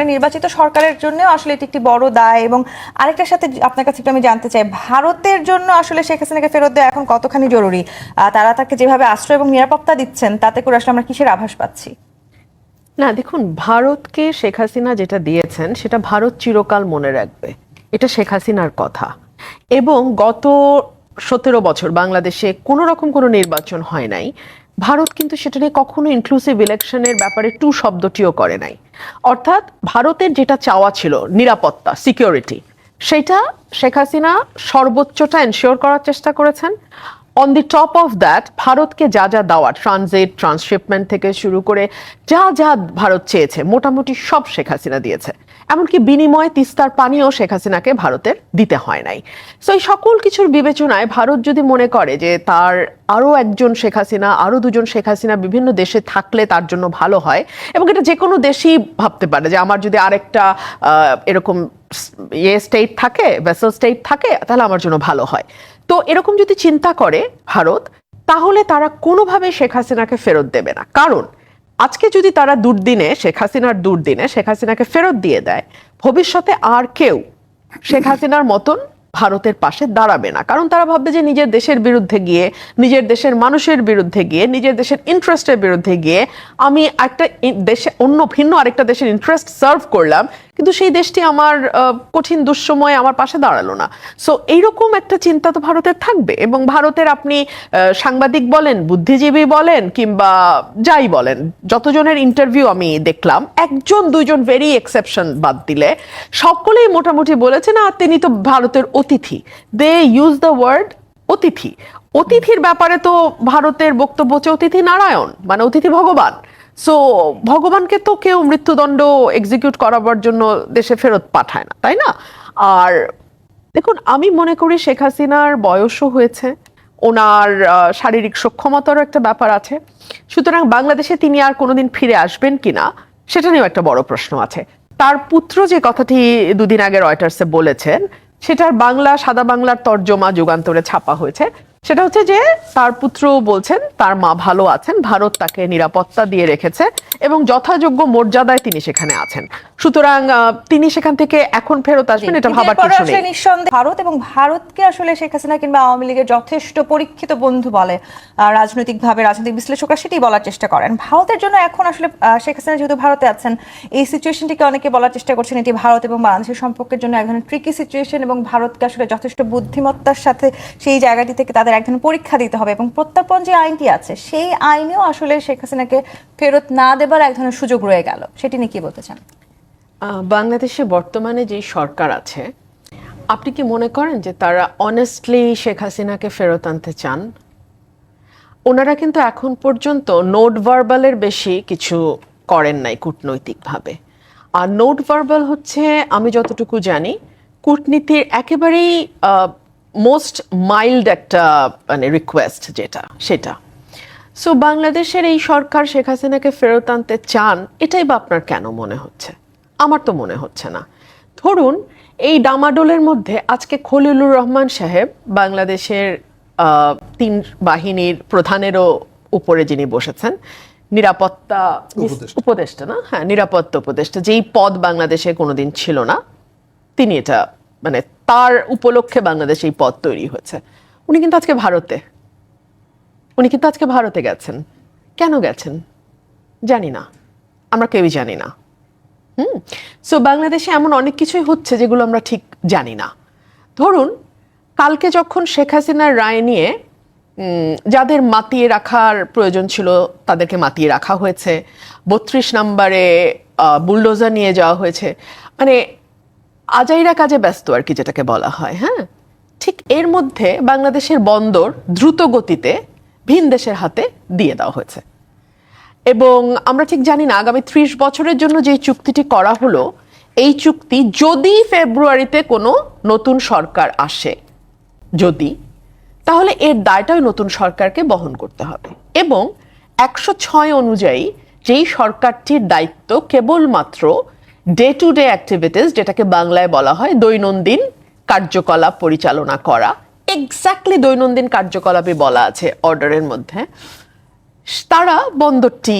সামনে নির্বাচিত সরকারের জন্য আসলে এটি একটি বড় দায় এবং আরেকটার সাথে আপনার কাছে একটু আমি জানতে চাই, ভারতের জন্য আসলে শেখ হাসিনাকে ফেরত দেওয়া এখন কতখানি জরুরি? তারা তাকে যেভাবে আশ্রয় এবং নিরাপত্তা দিচ্ছেন, তাতে করে আসলে আমরা কিসের আভাস পাচ্ছি? না, দেখুন, ভারতকে শেখ হাসিনা যেটা দিয়েছেন, সেটা ভারত চিরকাল মনে রাখবে। এটা শেখ হাসিনার কথা। এবং গত সতেরো বছর বাংলাদেশে কোনো রকম কোনো নির্বাচন হয় নাই। ভারত কিন্তু সেটা নিয়ে কখনো ইনক্লুসিভ ইলেকশনের ব্যাপারে টু শব্দটিও করে নাই। অর্থাৎ ভারতের যেটা চাওয়া ছিল, নিরাপত্তা সিকিউরিটি সেটা শেখ হাসিনা সর্বোচ্চটা এনশিওর করার চেষ্টা করেছেন। On the top of that ভারতকে যা যা দেওয়া ট্রানজিট ট্রান্সশিপমেন্ট থেকে শুরু করে যা যা ভারত চেয়েছে, মোটামুটি সব শেখ হাসিনা দিয়েছে। এমনকি বিনিময়ে তিস্তার পানিও শেখ হাসিনাকে ভারতের দিতে হয় নাই। সো এই সকল কিছুর বিবেচনায় ভারত যদি মনে করে যে তার আরও একজন শেখ হাসিনা, আরও দুজন শেখ হাসিনা বিভিন্ন দেশে থাকলে তার জন্য ভালো হয়, এবং এটা যে কোনো দেশই ভাবতে পারে যে আমার যদি আরেকটা এরকম ইয়ে স্টেট থাকে ভেসেল স্টেট থাকে, তাহলে আমার জন্য ভালো হয়। তো এরকম যদি চিন্তা করে ভারত, তাহলে তারা কোনোভাবে শেখ হাসিনাকে ফেরত দেবে না। কারণ, আজকে যদি তারা দুর্দিনে, শেখ হাসিনার দুর্দিনে, শেখ হাসিনাকে ফেরত দিয়ে দেয়, ভবিষ্যতে আর কেউ শেখ হাসিনার মতন ভারতের পাশে দাঁড়াবে না। কারণ তারা ভাববে যে নিজের দেশের বিরুদ্ধে গিয়ে, নিজের দেশের মানুষের বিরুদ্ধে গিয়ে, নিজের দেশের ইন্টারেস্টের বিরুদ্ধে গিয়ে আমি একটা দেশে অন্য, ভিন্ন আরেকটা দেশের ইন্টারেস্ট সার্ভ করলাম কিন্তু সেই দেশটি আমার কঠিন দুঃসময়ে আমার পাশে দাঁড়াল না। সো এইরকম একটা চিন্তা তো ভারতের থাকবে এবং ভারতের আপনি সাংবাদিক বলেন, বুদ্ধিজীবী বলেন কিংবা যাই বলেন, যতজনের ইন্টারভিউ আমি দেখলাম, একজন, দুইজন ভেরি এক্সেপশন বাদ দিলে সকলেই মোটামুটি বলেছে, না, তিনি তো ভারতের অতিথি। দে ইউজ দ্য ওয়ার্ড অতিথি। অতিথির ব্যাপারে তো ভারতের বক্তব্য হচ্ছে অতিথি নারায়ণ মানে অতিথি ভগবান। সো ভগবানকে তো কেউ মৃত্যুদণ্ড এক্সিকিউট করাবার জন্য দেশে ফেরত পাঠায় না, তাই না? আর দেখুন, আমি মনে করি শেখ হাসিনার বয়সও হয়েছে, ওনার শারীরিক সক্ষমতারও একটা ব্যাপার আছে। সুতরাং বাংলাদেশে তিনি আর কোনোদিন ফিরে আসবেন কিনা সেটা নিয়েও একটা বড় প্রশ্ন আছে। তার পুত্র যে কথাটি দুদিন আগে রয়টার্সে বলেছেন, সেটার বাংলা, সাদা বাংলার তর্জমা যুগান্তরে ছাপা হয়েছে। সেটা হচ্ছে যে তার পুত্র বলছেন তার মা ভালো আছেন ভারত তাকে নিরাপত্তা দিয়ে রেখেছে এবং যথাযোগ্য মর্যাদায় তিনি সেখানে আছেন। সুতরাং তিনি সেখান থেকে এখন ফেরত আসবেন এটা ভাবার কিছু নেই। নিঃসন্দেহে ভারত এবং ভারতকে আসলে শেখ হাসিনা কিংবা আওয়ামী লীগের যথেষ্ট পরীক্ষিত বন্ধু বলে আহ, রাজনৈতিকভাবে রাজনৈতিক বিশ্লেষকরা সেটাই বলার চেষ্টা করেন। ভারতের জন্য এখন আসলে শেখ হাসিনা যেহেতু ভারতে আছেন এই সিচুয়েশনটিকে অনেকে বলার চেষ্টা করছেন এটি ভারত এবং বাংলাদেশের সম্পর্কের জন্য এক ধরনের ট্রিকি সিচুয়েশন এবং ভারতকে আসলে যথেষ্ট বুদ্ধিমত্তার সাথে সেই জায়গাটি থেকে তাদের এক ধরনের পরীক্ষা দিতে হবে এবং প্রত্যর্পণ যে আইনটি আছে, সেই আইনেও আসলে শেখ হাসিনাকে ফেরত না দেবার এক ধরনের সুযোগ রয়ে গেল। সেটি নিয়ে কি বলতে চান? বাংলাদেশে বর্তমানে যে সরকার আছে, আপনি কি মনে করেন যে তারা অনেস্টলি শেখ হাসিনাকে ফেরত আনতে চান? ওনারা কিন্তু এখন পর্যন্ত নোট ভার্বালের বেশি কিছু করেন নাই কূটনৈতিকভাবে। আর নোট ভার্বাল হচ্ছে, আমি যতটুকু জানি, কূটনীতির একেবারেই মোস্ট মাইল্ড একটা মানে রিকোয়েস্ট যেটা সেটা। সো বাংলাদেশের এই সরকার শেখ হাসিনাকে ফেরত আনতে চান এটাই বা আপনার কেন মনে হচ্ছে? আমার তো মনে হচ্ছে না। ধরুন এই ডামাডোলের মধ্যে আজকে খলিলুর রহমান সাহেব বাংলাদেশের তিন বাহিনীর প্রধানেরও উপরে যিনি বসেছেন নিরাপত্তা উপদেষ্টা। উপদেষ্টা না? হ্যাঁ নিরাপত্তা উপদেষ্টা যেই পদ বাংলাদেশে কোনোদিন ছিল না তিনি এটা মানে তার উপলক্ষে বাংলাদেশে এই পদ তৈরি হয়েছে। উনি কিন্তু আজকে ভারতে। উনি কিন্তু আজকে ভারতে গেছেন। কেন গেছেন? জানি না। আমরা কেউই জানি না। হুম? সো বাংলাদেশে এমন অনেক কিছুই হচ্ছে যেগুলো আমরা ঠিক জানি না। ধরুন, কালকে যখন শেখ হাসিনার রায় নিয়ে যাদের মাতিয়ে রাখার প্রয়োজন ছিল, তাদেরকে মাতিয়ে রাখা হয়েছে। বত্রিশ নম্বরে বুলডোজার নিয়ে যাওয়া হয়েছে। মানে আজাইরা কাজে ব্যস্ত আর কি যেটাকে বলা হয় হ্যাঁ? ঠিক এর মধ্যে বাংলাদেশের বন্দর দ্রুত গতিতে ভিন দেশের হাতে দিয়ে দেওয়া হয়েছে। এবং আমরা ঠিক জানি না, আগামী ত্রিশ বছরের জন্য যে চুক্তিটি করা হলো, এই চুক্তি যদি ফেব্রুয়ারিতে কোনো নতুন সরকার আসে, যদি, তাহলে এর দায়টা ওই নতুন সরকারকে বহন করতে হবে। এবং একশো ছয় অনুযায়ী যেই সরকারটির দায়িত্ব কেবলমাত্র ডে টু ডে অ্যাক্টিভিটিস যেটাকে বাংলায় বলা হয় দৈনন্দিন কার্যকলাপ পরিচালনা করা। এক্স্যাক্টলি দৈনন্দিন কার্যকলাপে বলা আছে অর্ডারের মধ্যে। তারা বন্দরটি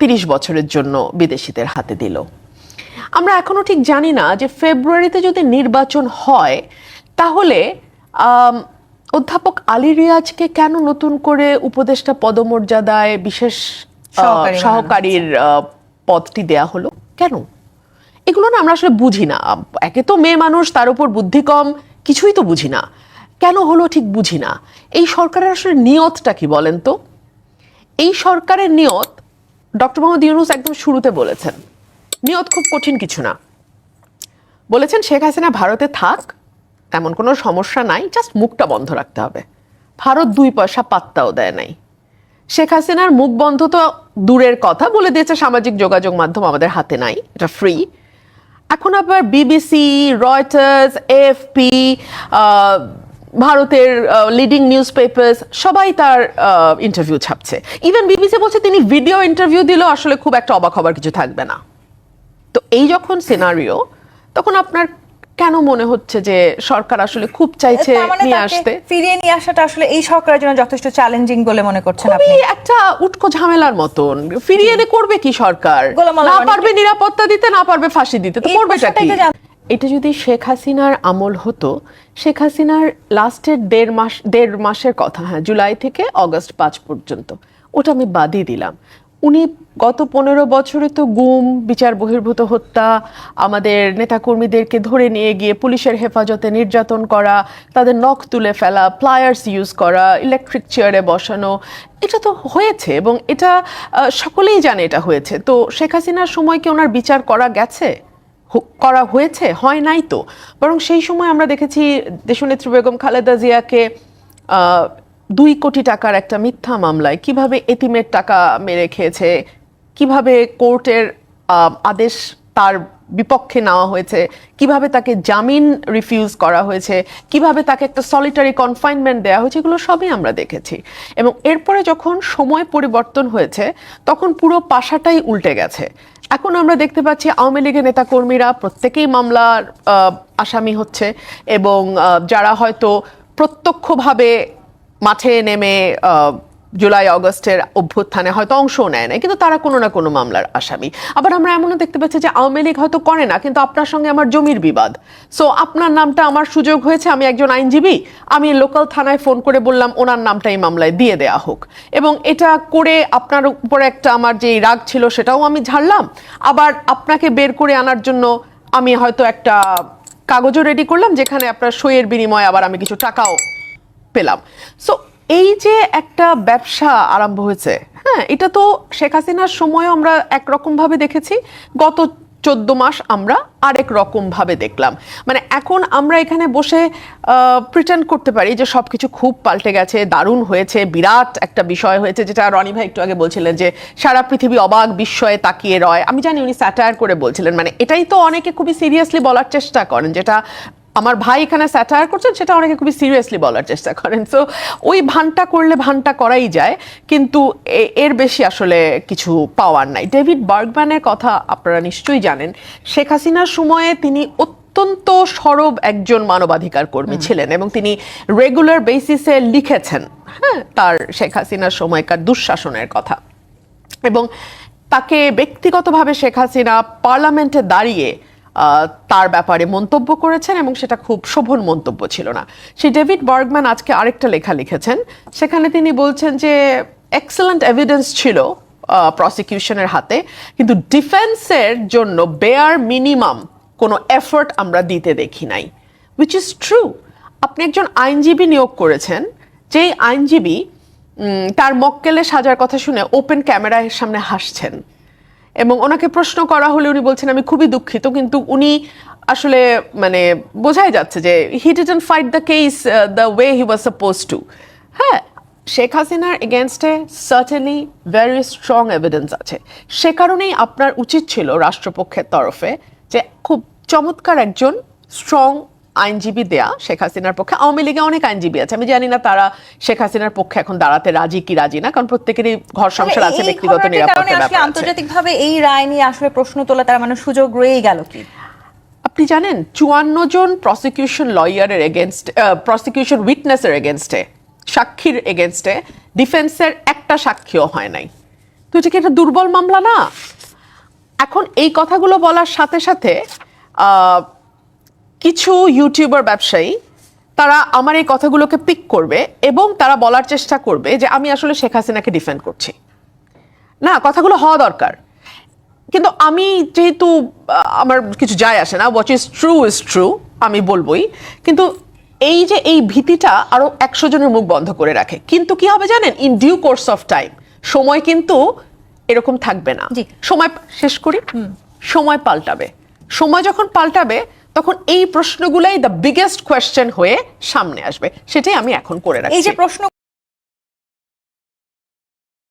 তিরিশ বছরের জন্য বিদেশিদের হাতে দিল। আমরা এখনও ঠিক জানি না যে ফেব্রুয়ারিতে যদি নির্বাচন হয় তাহলে অধ্যাপক আলী রিয়াজকে কেন নতুন করে উপদেষ্টা পদমর্যাদায় বিশেষ সহকারীর পদটি দেয়া হলো? কেন? এগুলো না আমরা আসলে বুঝি না। একে তো মেয়ে মানুষ, তার উপর বুদ্ধি কম, কিছুই তো বুঝি না। কেন হলো ঠিক বুঝি না? এই সরকারের আসলে নিয়তটা কি বলেন তো? এই সরকারের নিয়ত, ডক্টর মোহাম্মদ ইউনুস একদম শুরুতে বলেছেন, নিয়ত খুব কঠিন কিছু না। বলেছেন, শেখ হাসিনা ভারতে থাক তেমন কোনো সমস্যা নাই জাস্ট মুখটা বন্ধ রাখতে হবে। ভারত দুই পয়সা পাত্তাও দেয় নাই। শেখ হাসিনার মুখ বন্ধ তো দূরের কথা, বলে দিয়েছে সামাজিক যোগাযোগ মাধ্যম আমাদের হাতে নাই, এটা ফ্রি এখন আবার বিবিসি রয়টার্স এফপি ভারতের লিডিং নিউজ পেপার্স সবাই তার ইন্টারভিউ ছাপছে। ইভেন বিবিসি বলছে তিনি ভিডিও ইন্টারভিউ দিলেও আসলে খুব একটা অবাক হবার কিছু থাকবে না। তো এই যখন সিনারিও তখন আপনার কেন মনে হচ্ছে যে সরকার আসলে খুব চাইছে মানে নিয়ে আসতে? ফিরিয়ে নিয়ে আসাটা আসলে এই সরকারের জন্য যথেষ্ট চ্যালেঞ্জিং বলে মনে করছেন আপনি। একটা উটকো ঝামেলার মতন। ফিরিয়ে এনে করবে কি সরকার? না পারবে নিরাপত্তা দিতে না পারবে ফাঁসি দিতে তো করবেটা কি? এটা যদি শেখ হাসিনার আমল হতো শেখ হাসিনার লাস্টের দেড় মাস দেড় মাসের কথা হ্যাঁ জুলাই থেকে অগস্ট পাঁচ পর্যন্ত ওটা আমি বাদই দিলাম। উনি গত পনেরো বছরে তো গুম, বিচার বহির্ভূত হত্যা, আমাদের নেতাকর্মীদেরকে ধরে নিয়ে গিয়ে পুলিশের হেফাজতে নির্যাতন করা, তাদের নখ তুলে ফেলা প্লায়ার্স ইউজ করা ইলেকট্রিক চেয়ারে বসানো, এটা তো হয়েছে এবং এটা সকলেই জানে এটা হয়েছে। তো শেখ হাসিনার সময় কি ওনার বিচার করা গেছে? করা হয়েছে? হয় নাই তো। বরং সেই সময় আমরা দেখেছি দেশনেত্রী বেগম খালেদা জিয়াকে দুই কোটি টাকার একটা মিথ্যা মামলায় কীভাবে এতিমের টাকা মেরে খেয়েছে, কীভাবে কোর্টের আদেশ তার বিপক্ষে নেওয়া হয়েছে, কীভাবে তাকে জামিন রিফিউজ করা হয়েছে, কীভাবে তাকে একটা সলিটারি কনফাইনমেন্ট দেওয়া হয়েছে, এগুলো সবই আমরা দেখেছি। এবং এরপরে যখন সময় পরিবর্তন হয়েছে, তখন পুরো পাশাটাই উল্টে গেছে। এখন আমরা দেখতে পাচ্ছি আওয়ামী লীগের নেতাকর্মীরা প্রত্যেকেই মামলার আসামি হচ্ছে এবং যারা হয়তো প্রত্যক্ষভাবে মাঠে নেমে জুলাই, অগস্টের অভ্যুত্থানে হয়তো অংশও নেয় না কিন্তু তারা কোনো না কোনো মামলার আসামি। আবার আমরা এমনও দেখতে পাচ্ছি যে আওয়ামী লীগ হয়তো করে না, কিন্তু আপনার সঙ্গে আমার জমির বিবাদ। সো আপনার নামটা আমার সুযোগ হয়েছে, আমি একজন আইনজীবী, আমি লোকাল থানায় ফোন করে বললাম, ওনার নামটা এই মামলায় দিয়ে দেয়া হোক। এবং এটা করে আপনার উপরে একটা আমার যে রাগ ছিল, সেটাও আমি ঝাড়লাম। আবার আপনাকে বের করে আনার জন্য আমি হয়তো একটা কাগজও রেডি করলাম, যেখানে আপনার সইয়ের বিনিময়ে আবার আমি কিছু টাকাও পেলাম। সো এই যে একটা ব্যবসা আরম্ভ হয়েছে হ্যাঁ এটা তো শেখ হাসিনার সময়ও আমরা একরকম ভাবে দেখেছি। গত চোদ্দ মাস আমরা আরেক রকম ভাবে দেখলাম। মানে এখন আমরা এখানে বসে প্রিটেন্ড করতে পারি যে সবকিছু খুব পাল্টে গেছে, দারুণ হয়েছে, বিরাট একটা বিষয় হয়েছে, যেটা রনি ভাই একটু আগে বলছিলেন যে সারা পৃথিবী অবাক, বিস্ময়ে তাকিয়ে রয়। আমি জানি উনি স্যাটায়ার করে বলছিলেন মানে এটাই তো অনেকে খুবই সিরিয়াসলি বলার চেষ্টা করেন, যেটা আমার ভাই এখানে স্যাটায়ার করছেন সেটা অনেকে খুবই সিরিয়াসলি বলার চেষ্টা করেন। সো ওই ভানটা করলে ভানটা করাই যায় কিন্তু এর বেশি আসলে কিছু পাওয়ার নাই। ডেভিড বার্গম্যানের কথা আপনারা নিশ্চয়ই জানেন শেখ হাসিনার সময়ে তিনি অত্যন্ত সরব একজন মানবাধিকার কর্মী ছিলেন এবং তিনি রেগুলার বেসিসে লিখেছেন হ্যাঁ তার শেখ হাসিনার সময়কার দুঃশাসনের কথা। এবং তাকে ব্যক্তিগতভাবে শেখ হাসিনা পার্লামেন্টে দাঁড়িয়ে তার ব্যাপারে মন্তব্য করেছেন এবং সেটা খুব শোভন মন্তব্য ছিল না। সেই ডেভিড বার্গম্যান আজকে আরেকটা লেখা লিখেছেন। সেখানে তিনি বলছেন যে এক্সেলেন্ট এভিডেন্স ছিল প্রসিকিউশনের হাতে, কিন্তু ডিফেন্সের জন্য বেয়ার মিনিমাম কোনো এফোর্ট আমরা দিতে দেখি নাই। উইচ ইজ ট্রু আপনি একজন আইনজীবী নিয়োগ করেছেন, যেই আইনজীবী তার মক্কেলে সাজার কথা শুনে ওপেন ক্যামেরার সামনে হাসছেন। এবং ওনাকে প্রশ্ন করা হলে উনি বলছেন, আমি খুবই দুঃখিত। কিন্তু উনি আসলে মানে বোঝাই যাচ্ছে যে he didn't fight the case the way he was suppose to হ্যাঁ শেখ হাসিনার এগেনস্টে সার্টেনলি ভেরি স্ট্রং এভিডেন্স আছে। সে কারণেই আপনার উচিত ছিল রাষ্ট্রপক্ষের তরফে যে খুব চমৎকার একজন স্ট্রং আইনজীবী দেয়া শেখ হাসিনার পক্ষে। আওয়ামী লীগে অনেক আইনজীবী আছে। আমি জানি না তারা শেখ হাসিনার পক্ষে এখন দাঁড়াতে রাজি কি রাজি না কারণ প্রত্যেকেরই ঘর সংসার আছে ব্যক্তিগত নিরাপত্তার ব্যাপার আন্তর্জাতিকভাবে এই রায় নিয়ে আসলে প্রশ্ন তোলা তার মানে সুযোগ রয়েই গেল কি? আপনি জানেন চুয়ান্ন জন প্রসিকিউশন লয়ারের এগেনস্ট প্রসিকিউশন উইটনেসের এগেনস্টে সাক্ষীর এগেনস্টে ডিফেন্সের একটা সাক্ষীও হয় নাই। তো এটা কি একটা দুর্বল মামলা না? এখন এই কথাগুলো বলার সাথে সাথে আহ, কিছু ইউটিউবার ব্যবসায়ী তারা আমার এই কথাগুলোকে পিক করবে এবং তারা বলার চেষ্টা করবে যে আমি আসলে শেখ হাসিনাকে ডিফেন্ড করছি। না কথাগুলো হওয়া দরকার। কিন্তু আমি যেহেতু আমার কিছু যায় আসে না what is true is true আমি বলবই। কিন্তু এই যে এই ভীতিটা আরও একশো জনের মুখ বন্ধ করে রাখে। কিন্তু কি হবে জানেন? In due course of time সময় কিন্তু এরকম থাকবে না। জি। সময় শেষ করি সময় পাল্টাবে। সময় যখন পাল্টাবে তখন এই প্রশ্নগুলাই দ্য বিগেস্ট কোয়েশ্চেন হয়ে সামনে আসবে। সেটাই আমি এখন করে রাখছি এই যে প্রশ্ন